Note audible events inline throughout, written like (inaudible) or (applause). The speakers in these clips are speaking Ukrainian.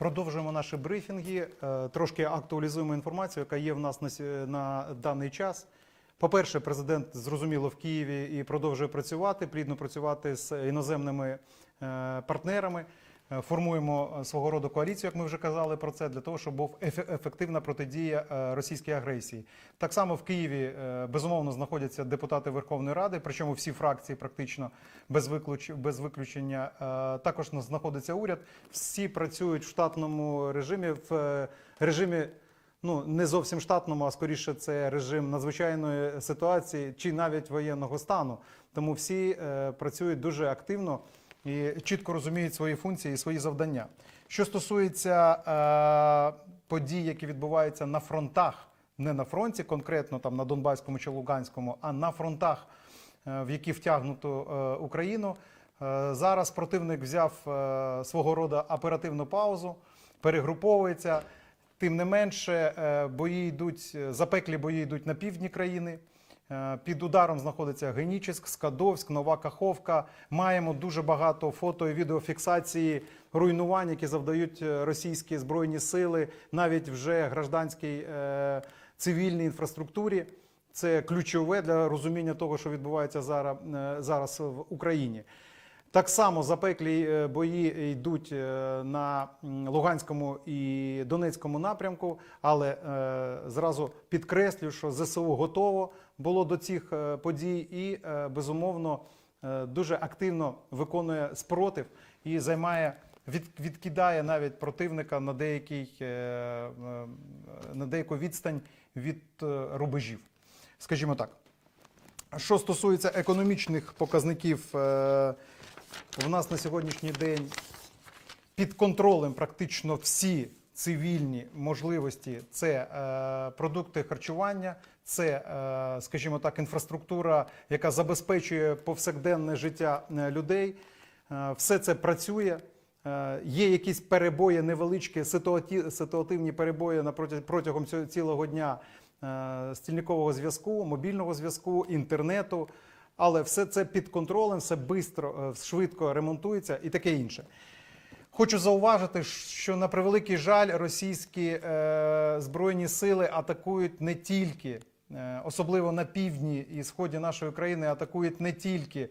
Продовжуємо наші брифінги. Е, Трошки актуалізуємо інформацію, яка є в нас на, на даний час. По-перше, президент зрозуміло в Києві і продовжує працювати, плідно працювати з іноземними е, партнерами. Е, Формуємо е, свого роду коаліцію, як ми вже казали про це, для того, щоб був ефе- ефективна протидія е, російській агресії. Так само в Києві безумовно знаходяться депутати Верховної Ради, причому всі фракції практично без виключ- без виключення. Також знаходиться уряд. Всі працюють в штатному режимі, в режимі. Ну, не зовсім штатному, а скоріше це режим надзвичайної ситуації чи навіть воєнного стану. Тому всі е, працюють дуже активно і чітко розуміють свої функції і свої завдання. Що стосується е, подій, які відбуваються на фронтах, не на фронті, конкретно там на Донбаському чи Луганському, а на фронтах, е, в які втягнуто е, Україну. Е, Зараз противник взяв е, свого роду оперативну паузу, перегруповується. Тим не менше, е, бої йдуть, е, запеклі бої йдуть на півдні країни. Е, Під ударом знаходиться Генічеськ, Скадовськ, Нова Каховка. Маємо дуже багато фото і відеофіксації руйнувань, які завдають е, російські збройні сили, навіть вже гражданській е, цивільній інфраструктурі. Це ключове для розуміння того, що відбувається зараз, зараз в Україні. Так само запеклі е, бої йдуть е, на Луганському і Донецькому напрямку, але е, зразу підкреслю, що ЗСУ готово було до цих подій і безумовно дуже активно виконує спротив і займає. Від, відкидає навіть противника на, деякий, на деяку відстань від рубежів, скажімо так. Що стосується економічних показників, в нас на сьогоднішній день під контролем практично всі цивільні можливості це е, продукти харчування, це, е, скажімо так, інфраструктура, яка забезпечує повсякденне життя е, людей. Е, все це працює. Е, Є якісь перебої невеличкі, ситуативні перебої на протягом цього цілого дня е, стільникового зв'язку, мобільного зв'язку, інтернету. Але все це під контролем, все бистро, е, швидко ремонтується і таке інше. Хочу зауважити, що на превеликий жаль, російські е, збройні сили атакують не тільки, е, особливо на півдні і сході нашої країни, атакують не тільки е,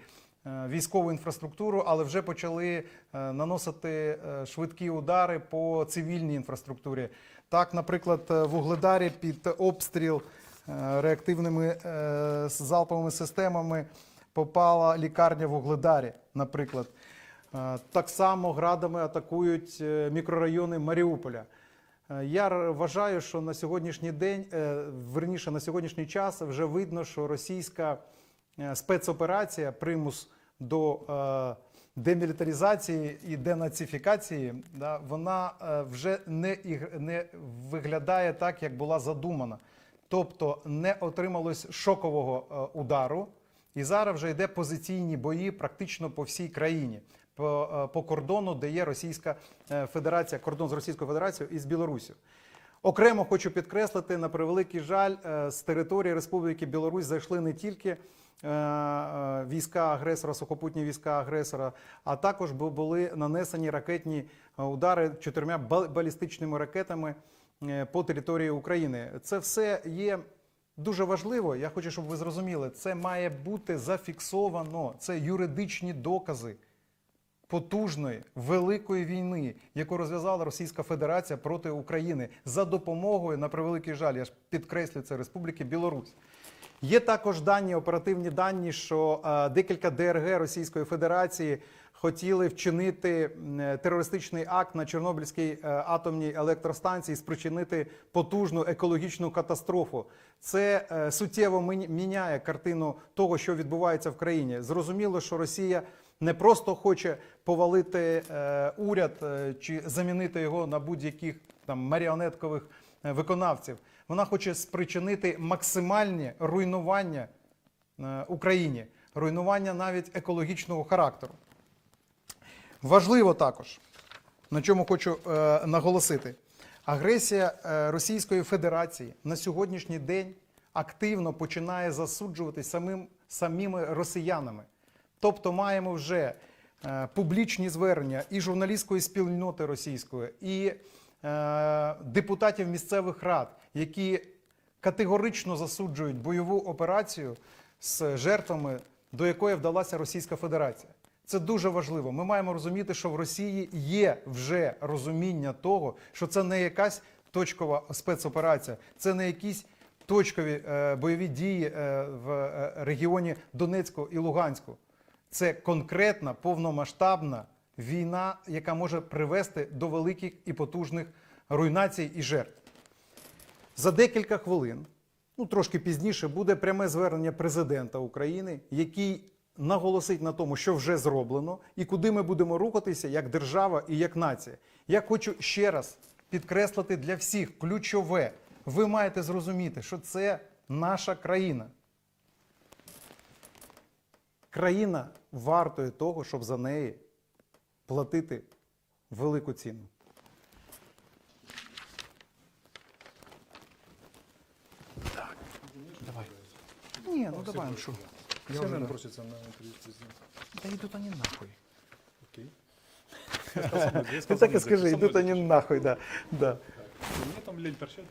військову інфраструктуру, але вже почали е, наносити швидкі удари по цивільній інфраструктурі. Так, наприклад, в Угледарі під обстріл реактивними е, залповими системами попала лікарня в Угледарі, наприклад. Е, Так само градами атакують е, мікрорайони Маріуполя. Е, Я вважаю, що на сьогоднішній день, е, верніше на сьогоднішній час, вже видно, що російська е, спецоперація, примус до е, демілітаризації і денацифікації, вона е, вже не виглядає так, як була задумана. Тобто не отрималось шокового е, удару, і зараз вже йде позиційні бої практично по всій країні, по, е, по кордону, де є Російська е, Федерація, кордон з Російською Федерацією і з Білоруссю. Окремо хочу підкреслити, на превеликий жаль, з території Республіки Білорусь зайшли не тільки війська агресора, сухопутні війська агресора, а також бу- були нанесені ракетні удари чотирма бал- балістичними ракетами по території України. Це все є дуже важливо. Я хочу, щоб ви зрозуміли, це має бути зафіксовано. Це юридичні докази потужної великої війни, яку розв'язала Російська Федерація проти України за допомогою, на превеликий жаль, я ж підкреслю це Республіки Білорусь. Є також дані, оперативні дані, що е, декілька ДРГ Російської Федерації хотіли вчинити е, терористичний акт на Чорнобильській е, атомній електростанції, спричинити потужну екологічну катастрофу. Це е, суттєво міняє картину того, що відбувається в країні. Зрозуміло, що Росія не просто хоче повалити уряд чи замінити його на будь-яких там маріонеткових виконавців. Вона хоче спричинити максимальне руйнування Україні, руйнування навіть екологічного характеру. Важливо також, на чому хочу е, наголосити, агресія е, Російської Федерації на сьогоднішній день активно починає засуджуватись самим, самими росіянами. Тобто маємо вже е, публічні звернення і журналістської спільноти російської, і е, депутатів місцевих рад, які категорично засуджують бойову операцію з жертвами, до якої вдалася Російська Федерація. Це дуже важливо. Ми маємо розуміти, що в Росії є вже розуміння того, що це не якась точкова спецоперація, це не якісь точкові е, бойові дії е, в е, регіоні Донецьку і Луганську. Це конкретна повномасштабна війна, яка може привести до великих і потужних руйнацій і жертв. За декілька хвилин, ну трошки пізніше, буде пряме звернення президента України, який наголосить на тому, що вже зроблено, і куди ми будемо рухатися як держава і як нація. Я хочу ще раз підкреслити для всіх ключове. Ви маєте зрозуміти, що це наша країна. Країна вартує того, щоб за неї платити велику ціну. Давай. Ні, ну давай, ну що? Я уже просится на интервью. Да идут они нахуй. Окей. (laughs) Ты так и скажи, идут они нахуй, да. да. Мне там лень торчать.